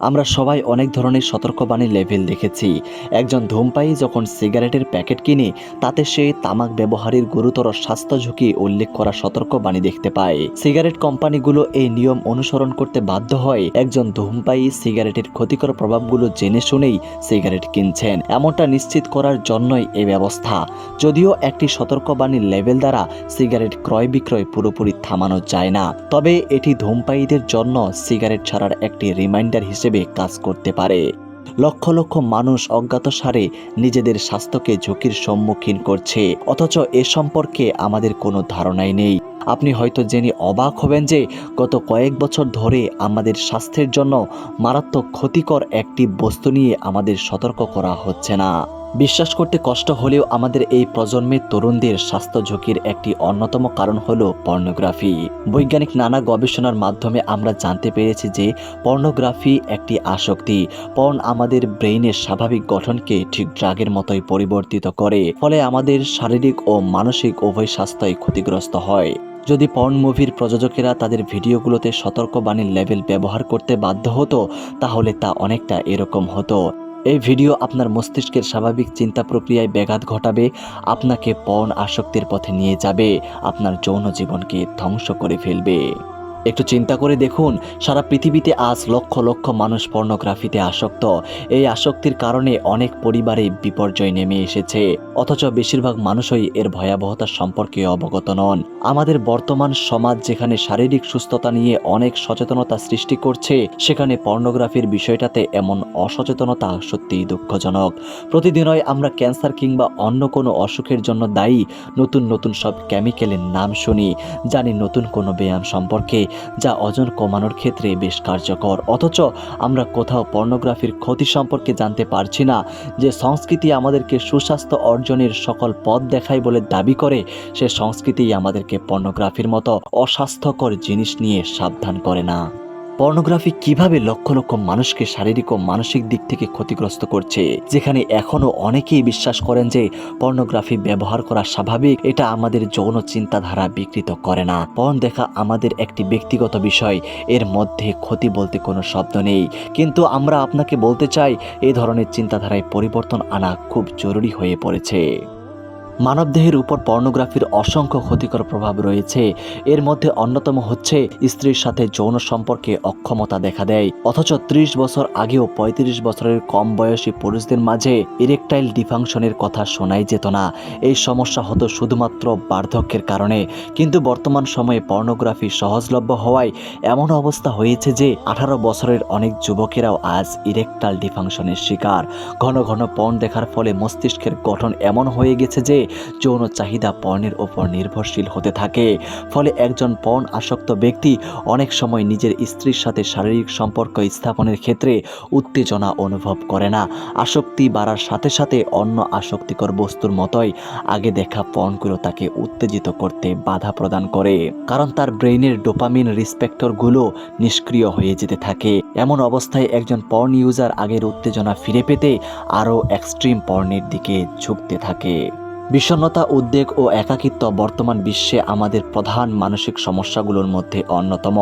আমরা সবাই অনেক ধরনের সতর্কবাণী লেভেল দেখেছি। একজন ধূমপায়ী যখন সিগারেটের প্যাকেট কিনে, তাতে সে তামাক ব্যবহারের গুরুতর স্বাস্থ্য ঝুঁকি উল্লেখ করা সতর্কবাণী দেখতে পায়। সিগারেট কোম্পানিগুলো এই নিয়ম অনুসরণ করতে বাধ্য হয়। একজন ধূমপায়ী সিগারেটের ক্ষতিকর প্রভাবগুলো জেনে শুনেই সিগারেট কিনছেন। এমনটা নিশ্চিত করার জন্যই এই ব্যবস্থা। যদিও একটি সতর্কবাণীর লেভেল দ্বারা সিগারেট ক্রয় বিক্রয় পুরোপুরি থামানো যায় না। তবে এটি ধূমপায়ীদের জন্য সিগারেট ছাড়ার একটি রিমাইন্ডার হিসেবে কাজ করতে পারে। লক্ষ লক্ষ মানুষ অজ্ঞাতসারে নিজেদের স্বাস্থ্যকে ঝুঁকির সম্মুখীন করছে, অথচ এ সম্পর্কে আমাদের কোনো ধারণাই নেই। আপনি হয়তো জেনে অবাক হবেন যে গত কয়েক বছর ধরে আমাদের স্বাস্থ্যের জন্য মারাত্মক ক্ষতিকর একটি বস্তু নিয়ে আমাদের সতর্ক করা হচ্ছে না। বিশ্বাস করতে কষ্ট হলেও আমাদের এই প্রজন্মের তরুণদের স্বাস্থ্য ঝুঁকির একটি অন্যতম কারণ হল পর্নোগ্রাফি। বৈজ্ঞানিক নানা গবেষণার মাধ্যমে আমরা জানতে পেরেছি যে পর্নোগ্রাফি একটি আসক্তি। পর্ন আমাদের ব্রেইনের স্বাভাবিক গঠনকে ঠিক ড্রাগের মতোই পরিবর্তিত করে, ফলে আমাদের শারীরিক ও মানসিক উভয় স্বাস্থ্যই ক্ষতিগ্রস্ত হয়। যদি পর্ন মুভির প্রযোজকেরা তাদের ভিডিওগুলোতে সতর্কবাণীর লেভেল ব্যবহার করতে বাধ্য হতো, তাহলে তা অনেকটা এরকম হতো। এই ভিডিও আপনার মস্তিষ্কের স্বাভাবিক চিন্তা প্রক্রিয়ায় ব্যাঘাত ঘটাবে, আপনাকে পণ আসক্তির পথে নিয়ে যাবে, আপনার যৌন জীবনকে ধ্বংস করে ফেলবে। একটু চিন্তা করে দেখুন, সারা পৃথিবীতে আজ লক্ষ লক্ষ মানুষ পর্নোগ্রাফিতে আসক্ত। এই আসক্তির কারণে অনেক পরিবারে বিপর্যয় নেমে এসেছে। অথচ বেশিরভাগ মানুষই এর ভয়াবহতা সম্পর্কে অবগত নন। আমাদের বর্তমান সমাজ যেখানে শারীরিক সুস্থতা নিয়ে অনেক সচেতনতা সৃষ্টি করছে, সেখানে পর্নোগ্রাফির বিষয়টাতে এমন অসচেতনতা সত্যিই দুঃখজনক। প্রতিদিনই আমরা ক্যান্সার কিংবা অন্য কোনো অসুখের জন্য দায়ী, নতুন নতুন সব কেমিক্যালের নাম শুনি, জানি নতুন কোনো ব্যায়াম সম্পর্কে যা ওজন কমানোর ক্ষেত্রে বেশ কার্যকর। অথচ আমরা কোথাও পর্নোগ্রাফির ক্ষতি সম্পর্কে জানতে পারছি না যে সংস্কৃতি আমাদেরকে সুস্বাস্থ্য অর্জনের সকল পথ দেখায় বলে দাবি করে। সে সংস্কৃতিই আমাদেরকে পর্নোগ্রাফির মতো অস্বাস্থ্যকর জিনিস নিয়ে সাবধান করে না। পর্নোগ্রাফি কীভাবে লক্ষ লক্ষ মানুষকে শারীরিক ও মানসিক দিক থেকে ক্ষতিগ্রস্ত করছে, যেখানে এখনও অনেকেই বিশ্বাস করেন যে পর্নোগ্রাফি ব্যবহার করা স্বাভাবিক, এটা আমাদের যৌন চিন্তাধারা বিকৃত করে না। পর্ন দেখা আমাদের একটি ব্যক্তিগত বিষয়, এর মধ্যে ক্ষতি বলতে কোনো শব্দ নেই। কিন্তু আমরা আপনাকে বলতে চাই এই ধরনের চিন্তাধারায় পরিবর্তন আনা খুব জরুরি হয়ে পড়েছে। মানবদেহের উপর পর্নোগ্রাফির অসংখ্য ক্ষতিকর প্রভাব রয়েছে। এর মধ্যে অন্যতম হচ্ছে স্ত্রীর সাথে যৌন সম্পর্কে অক্ষমতা দেখা দেয়। অথচ ত্রিশ বছর আগেও ৩৫ বছরের কম বয়সী পুরুষদের মাঝে ইরেকটাইল ডিফাংশনের কথা শোনাই যেত না। এই সমস্যা হতো শুধুমাত্র বার্ধক্যের কারণে। কিন্তু বর্তমান সময়ে পর্নোগ্রাফি সহজলভ্য হওয়ায় এমন অবস্থা হয়েছে যে আঠারো বছরের অনেক যুবকেরাও আজ ইরেকটাল ডিফাংশনের শিকার। ঘন ঘন পর্ন দেখার ফলে মস্তিষ্কের গঠন এমন হয়ে গেছে যে যৌন চাহিদা পর্নের ওপর নির্ভরশীল হতে থাকে। ফলে একজন পর্ন আসক্ত ব্যক্তি অনেক সময় নিজের স্ত্রীর সাথে শারীরিক সম্পর্ক স্থাপনের ক্ষেত্রে উত্তেজনা অনুভব করে না। আসক্তি বাড়ার সাথে সাথে অন্য আসক্তিকর বস্তুর মতোই আগে দেখা পর্নগুলো তাকে উত্তেজিত করতে বাধা প্রদান করে। কারণ তার ব্রেইনের ডোপামিন রিসপেক্টরগুলো নিষ্ক্রিয় হয়ে যেতে থাকে। এমন অবস্থায় একজন পর্ন ইউজার আগের উত্তেজনা ফিরে পেতে আরও এক্সট্রিম পর্নের দিকে ঝুঁকতে থাকে। বিষণ্ণতা, উদ্বেগ ও একাকিত্ব বর্তমান বিশ্বে আমাদের প্রধান মানসিক সমস্যাগুলোর মধ্যে অন্যতম।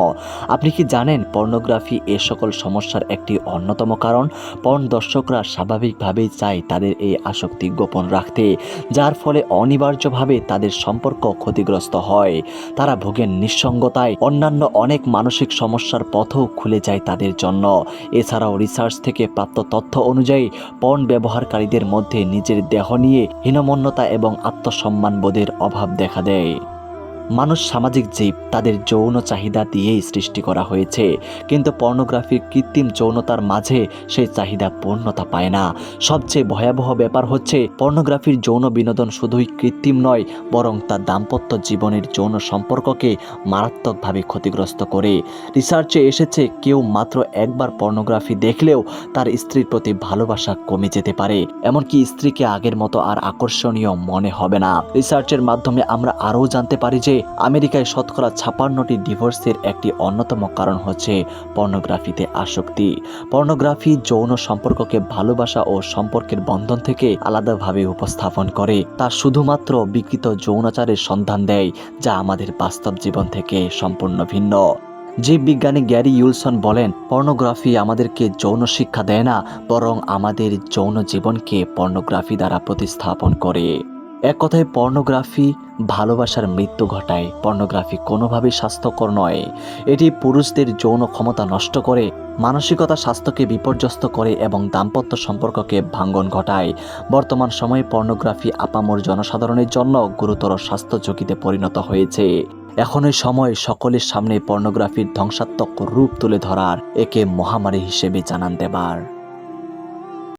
আপনি কি জানেন পর্নোগ্রাফি এ সকল সমস্যার একটি অন্যতম কারণ? পর্ন দর্শকরা স্বাভাবিকভাবেই চায় তাদের এই আসক্তি গোপন রাখতে, যার ফলে অনিবার্যভাবে তাদের সম্পর্ক ক্ষতিগ্রস্ত হয়। তারা ভোগেন নিঃসঙ্গতায় অন্যান্য অনেক মানসিক সমস্যার পথও খুলে যায় তাদের জন্য। এছাড়াও রিসার্চ থেকে প্রাপ্ত তথ্য অনুযায়ী পর্ন ব্যবহারকারীদের মধ্যে নিজের দেহ নিয়ে হীনমন্যতা এবং আত্মসম্মান বোধের অভাব দেখা দেয়। মানুষ সামাজিক জীব, তাদের যৌন চাহিদা দিয়েই সৃষ্টি করা হয়েছে। কিন্তু পর্নোগ্রাফির কৃত্রিম যৌনতার মাঝে সেই চাহিদা পূর্ণতা পায় না। সবচেয়ে ভয়াবহ ব্যাপার হচ্ছে, পর্নোগ্রাফির যৌন বিনোদন শুধুই কৃত্রিম নয়, বরং তার দাম্পত্য জীবনের যৌন সম্পর্ককে মারাত্মকভাবে ক্ষতিগ্রস্ত করে। রিসার্চে এসেছে, কেউ মাত্র একবার পর্নোগ্রাফি দেখলেও তার স্ত্রীর প্রতি ভালোবাসা কমে যেতে পারে। এমনকি স্ত্রীকে আগের মতো আর আকর্ষণীয় মনে হবে না। রিসার্চের মাধ্যমে আমরা আরও জানতে পারি যে আমেরিকায় শতকরা ছাপান্নটি ডিভোর্সের একটি অন্যতম কারণ হচ্ছে পর্নোগ্রাফিতে আসক্তি। পর্নোগ্রাফি যৌন সম্পর্ককে ভালোবাসা ও সম্পর্কের বন্ধন থেকে আলাদাভাবে উপস্থাপন করে। তা শুধুমাত্র বিকৃত যৌনাচারের সন্ধান দেয়, যা আমাদের বাস্তব জীবন থেকে সম্পূর্ণ ভিন্ন। জীববিজ্ঞানী গ্যারি ইউলসন বলেন, পর্নোগ্রাফি আমাদেরকে যৌন শিক্ষা দেয় না, বরং আমাদের যৌন জীবনকে পর্নোগ্রাফি দ্বারা প্রতিস্থাপন করে। এক কথায় পর্নোগ্রাফি ভালোবাসার মৃত্যু ঘটায়। পর্নোগ্রাফি কোনোভাবেই স্বাস্থ্যকর নয়। এটি পুরুষদের যৌন ক্ষমতা নষ্ট করে, মানসিকতা স্বাস্থ্যকে বিপর্যস্ত করে এবং দাম্পত্য সম্পর্ককে ভাঙ্গন ঘটায়। বর্তমান সময়ে পর্নোগ্রাফি আপামর জনসাধারণের জন্য গুরুতর স্বাস্থ্য ঝুঁকিতে পরিণত হয়েছে। এখনই সময় সকলের সামনে পর্নোগ্রাফির ধ্বংসাত্মক রূপ তুলে ধরার, একে মহামারী হিসেবে জানান দেবার।